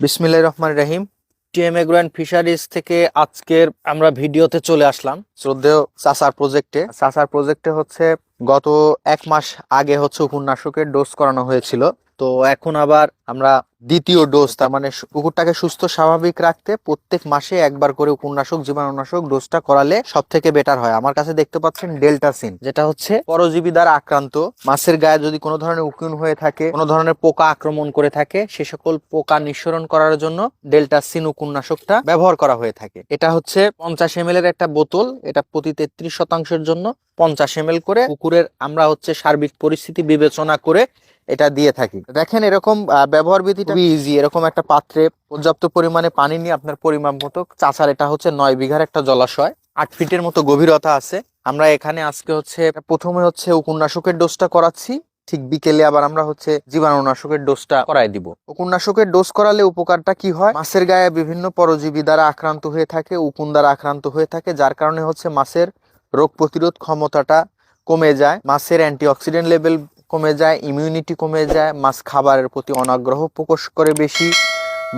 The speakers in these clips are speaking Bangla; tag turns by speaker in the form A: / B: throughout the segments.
A: বিসমিল্লাহ রহমান রাহিম। টিএম এগ্রো ফিশারিজ থেকে আজকের আমরা ভিডিওতে চলে আসলাম। শ্রদ্ধেয় সাসার প্রজেক্টে সাসার প্রজেক্টে হচ্ছে গত এক মাস আগে হচ্ছে উপন্যাসকের ডোজ করানো হয়েছিল। তো এখন আবার আমরা দ্বিতীয় ডোজ তার মানে কুকুরটাকে সুস্থ, স্বাভাবিক রাখতে প্রত্যেক মাসে একবার করে উপন্যাসক, জীবাণুনাশক ডোজটা করালে সব থেকে বেটার হয়। আমার কাছে দেখতে পাচ্ছেন ডেল্টাসিন যেটা হচ্ছে পরজীবী দ্বারা আক্রান্ত। মাছের গায়ে যদি কোনো ধরনের উকুন হয়ে থাকে, কোনো ধরনের পোকা আক্রমণ করে থাকে, সে সকল পোকা নিঃসরণ করার জন্য ডেল্টাসিন উপন্যাসকটা ব্যবহার করা হয়ে থাকে। এটা হচ্ছে পঞ্চাশ এম এর একটা বোতল, এটা প্রতি তেত্রিশ শতাংশের জন্য পঞ্চাশ এম করে কুকুরের আমরা হচ্ছে সার্বিক পরিস্থিতি বিবেচনা করে এটা দিয়ে থাকি। দেখেন এরকম ব্যবহার বিধিটা ইজি এরকম একটা পাত্রে পর্যাপ্ত পরিমাণে পানি নিয়ে আপনার পরিমাপ মতো চাষার এটা হচ্ছে নয় বিঘার একটা জলাশয়, আট ফিটের মতো গভীরতা আছে। আমরা এখানে আজকে হচ্ছে, প্রথমে হচ্ছে উপন্যাসকের ডোজটা করাচ্ছি, ঠিক বিকেলে আবার আমরা হচ্ছে জীবাণুনাশকের ডোজটা করাই দিব। উপন্যাসকের ডোজ করালে উপকারটা কি হয়? মাছের গায়ে বিভিন্ন পরজীবী দ্বারা আক্রান্ত হয়ে থাকে, উকুন দ্বারা আক্রান্ত হয়ে থাকে, যার কারণে হচ্ছে মাছের রোগ প্রতিরোধ ক্ষমতাটা কমে যায়, মাছের অ্যান্টিঅক্সিডেন্ট লেভেল কমে যায় ইমিউনিটি কমে যায়, মাছ খাবারের প্রতি অনাগ্রহ প্রকাশ করে বেশি,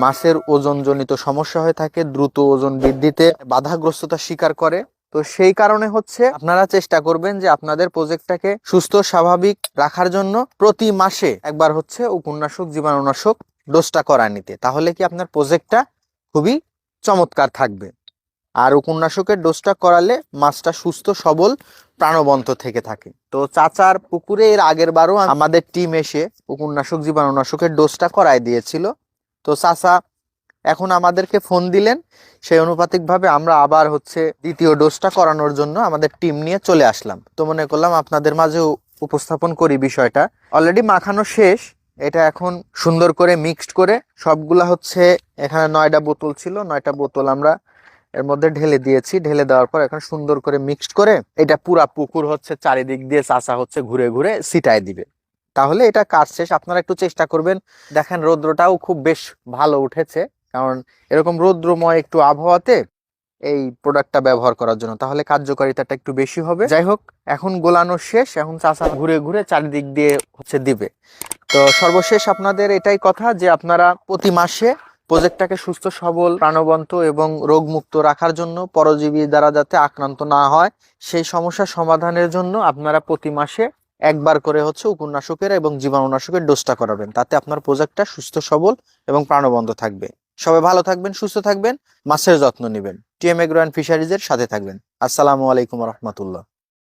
A: মাছের ওজনজনিত সমস্যা হয়ে থাকে, দ্রুত ওজন বৃদ্ধিতে বাধাগ্রস্ততা স্বীকার করে। তো সেই কারণে হচ্ছে আপনারা চেষ্টা করবেন যে আপনাদের প্রজেক্টটাকে সুস্থ, স্বাভাবিক রাখার জন্য প্রতি মাসে একবার হচ্ছে উপন্যাসক, জীবাণুনাশক ডোজটা করা নিতে। তাহলে কি আপনার প্রজেক্টটা খুবই চমৎকার থাকবে। আর উপন্যাসকের ডোজটা করালে মাছটা সুস্থ, সবল, প্রাণবন্ত থেকে থাকে। তো চাচার পুকুরে এর আগের বারও আমাদের টিম এসে উপন্যাসক, জীবাণুনাশকের ডোজটা করায় দিয়েছিল। তো চাচা এখন আমাদেরকে ফোন দিলেন, সেই অনুপাতিক ভাবে আমরা আবার হচ্ছে দ্বিতীয় ডোজটা করানোর জন্য আমাদের টিম নিয়ে চলে আসলাম। তো মনে করলাম আপনাদের মাঝে উপস্থাপন করি বিষয়টা। অলরেডি মাখানো শেষ, এটা এখন সুন্দর করে মিক্সড করে সবগুলা হচ্ছে এখানে নয়টা বোতল ছিল, নয়টা বোতল আমরা এর মধ্যে ঢেলে দিয়েছি। ঢেলে দেওয়ার পর এখন সুন্দর করে মিক্সড করে এটা পুরা পুকুর হচ্ছে চারিদিক দিয়ে চাষা হচ্ছে ঘুরে ঘুরে সিটায় দিবে। তাহলে এটা কাজ শেষ। আপনারা একটু চেষ্টা করবেন। দেখেন রৌদ্রটাও খুব বেশ ভালো উঠেছে। কারণ এরকম রৌদ্রময় একটু আবহাওয়াতে এই প্রোডাক্টটা ব্যবহার করার জন্য। তাহলে কার্যকারিতাটা একটু বেশি হবে। যাই হোক, এখন গোলানো শেষ। এখন চাষা ঘুরে ঘুরে চারিদিক দিয়ে হচ্ছে দিবে। তো সর্বশেষ আপনাদের এটাই কথা যে আপনারা প্রতি মাসে প্রজেক্টটাকে সুস্থ, সবল, প্রাণবন্ত এবং রোগমুক্ত রাখার জন্য পরজীবী দ্বারা যাতে আক্রান্ত না হয়, সেই সমস্যা সমাধানের জন্য আপনারা প্রতি মাসে একবার করে হচ্ছে উপন্যাসকের এবং জীবাণুনাশকের ডোজটা করাবেন। তাতে আপনার প্রজেক্টটা সুস্থ, সবল এবং প্রাণবন্ত থাকবে। সবাই ভালো থাকবেন, সুস্থ থাকবেন, মাছের যত্ন নেবেন। টিএম এগ্রো অ্যান্ড ফিশারিজের সাথে থাকবেন। আসসালামু আলাইকুম রহমতুল্লাহ।